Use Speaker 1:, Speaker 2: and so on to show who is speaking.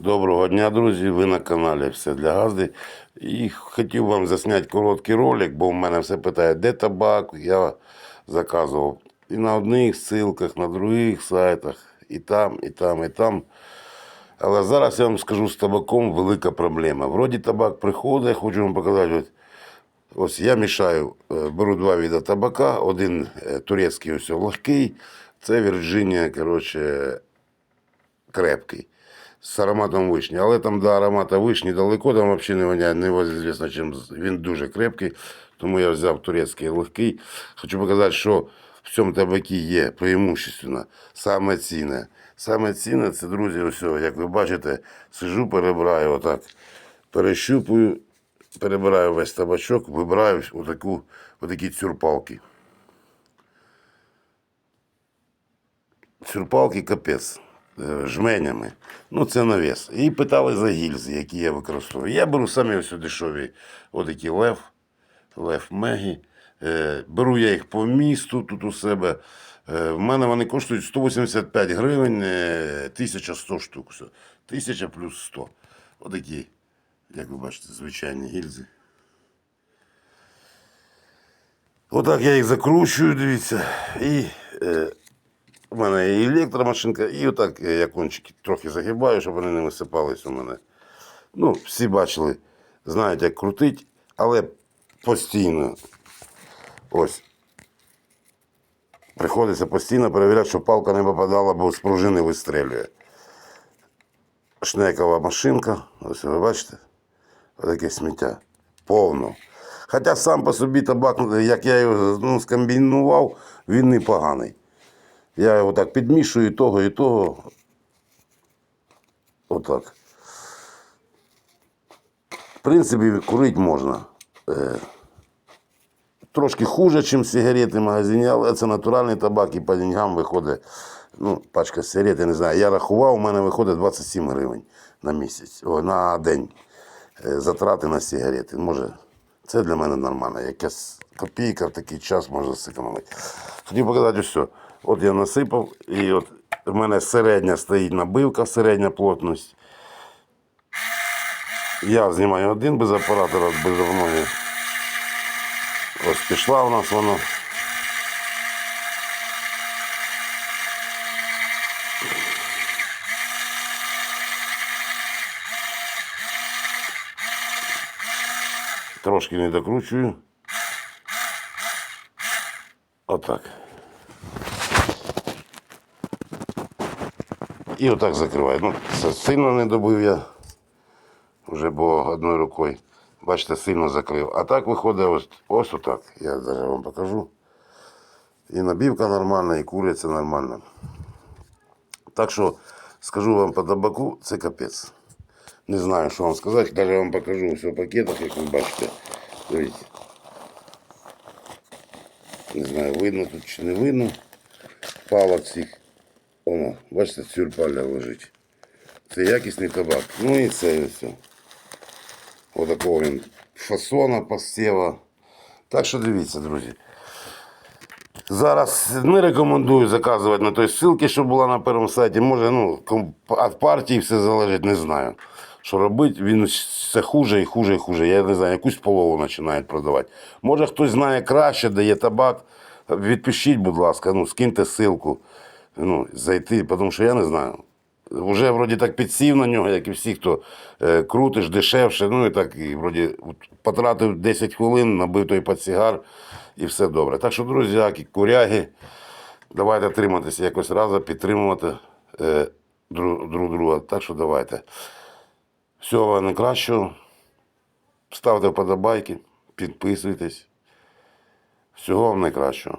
Speaker 1: Доброго дня, друзі! Ви на каналі Все для Газди. І хотів вам засняти короткий ролик, бо в мене все питає, де табак. Я заказував і на одних ссылках, на других сайтах, і там, і там, і там. Але зараз я вам скажу з табаком велика проблема. Вроді табак приходить, хочу вам показати. Ось я мішаю, е, беру два види табака, один е, турецький ось легкий, це Вірджинія, коротше, крепкий. З ароматом вишні. Але там до аромата вишні далеко, там взагалі не воняє, неізвісно чим. Він дуже крепкий, тому я взяв турецький легкий. Хочу показати, що в цьому табакі є преимущественно саме цінне. Саме цінне це, друзі, ось, як ви бачите, сижу, перебираю отак, перещупую, перебираю весь табачок, вибираю отаку, отакі цюрпалки. Цюрпалки капець жменями. Ну, це навіс. І питали за гільзи, які я використовую. Я беру самі ось дешеві отакі лев, лев мегі. Е, Беру я їх по місту тут у себе. Е, В мене вони коштують 185 гривень, е, 1100 штук. Все. 1000 плюс 100. Отакі, як ви бачите, звичайні гільзи. Отак я їх закручую, дивіться. І е, у мене і електромашинка, і отак я кончики трохи загибаю, щоб вони не висипались у мене. Ну, всі бачили, знають, як крутить, але постійно. Ось. Приходиться постійно перевіряти, щоб палка не попадала, бо з пружини вистрелює. Шнекова машинка, ось ви бачите, отаке сміття. Повно. Хоча сам по собі табак, як я його ну, скомбінував, він непоганий. Я його так підмішую і того, і того. Отак. В принципі, курити можна. Е, Трошки хуже, ніж сигарети в магазині, але це натуральний табак і по деньгам виходить. Ну, пачка сигарет, я не знаю. Я рахував, у мене виходить 27 гривень на місяць, на день. Е, Затрати на сигарети. Може, це для мене нормально. Якась копійка в такий час можна зекономити. Хотів показати все. От я насипав, і от в мене середня стоїть набивка, середня плотність. Я знімаю один без оператора, без одної. Ось пішла у нас вона. Трошки не докручую. Отак. І отак закриваю. Ну, це сильно не добив я. Вже бо одною рукою. Бачите, сильно закрив. А так виходить ось, ось отак. Я зараз вам покажу. І набівка нормальна, і куриця нормальна. Так що скажу вам по табаку, це капець. Не знаю, що вам сказати. Даже вам покажу все в пакетах, як ви бачите. Дивіться. Не знаю, видно тут чи не видно. Палок цих. Оно, бачите, цюрпаля лежить. Це якісний табак. Ну і це і все. Отакого він фасона, посєва. Так що дивіться, друзі. Зараз не рекомендую заказувати на той ссылці, що була на першому сайті. Може, ну, від партії все залежить, не знаю. Що робити, він все хуже і хуже і хуже. Я не знаю, якусь полову починають продавати. Може, хтось знає краще, дає табак. Відпишіть, будь ласка, ну, скиньте ссылку. Ну, зайти, тому що я не знаю. Вже вроді так підсів на нього, як і всі, хто е, крутиш дешевше. Ну і так, і вроді потратив 10 хвилин, набив той пацігар і все добре. Так що, друзяки, куряги, давайте триматися якось разом, підтримувати е, друг, друг друга. Так що давайте. Всього найкращого. Ставте вподобайки, підписуйтесь. Всього вам найкращого.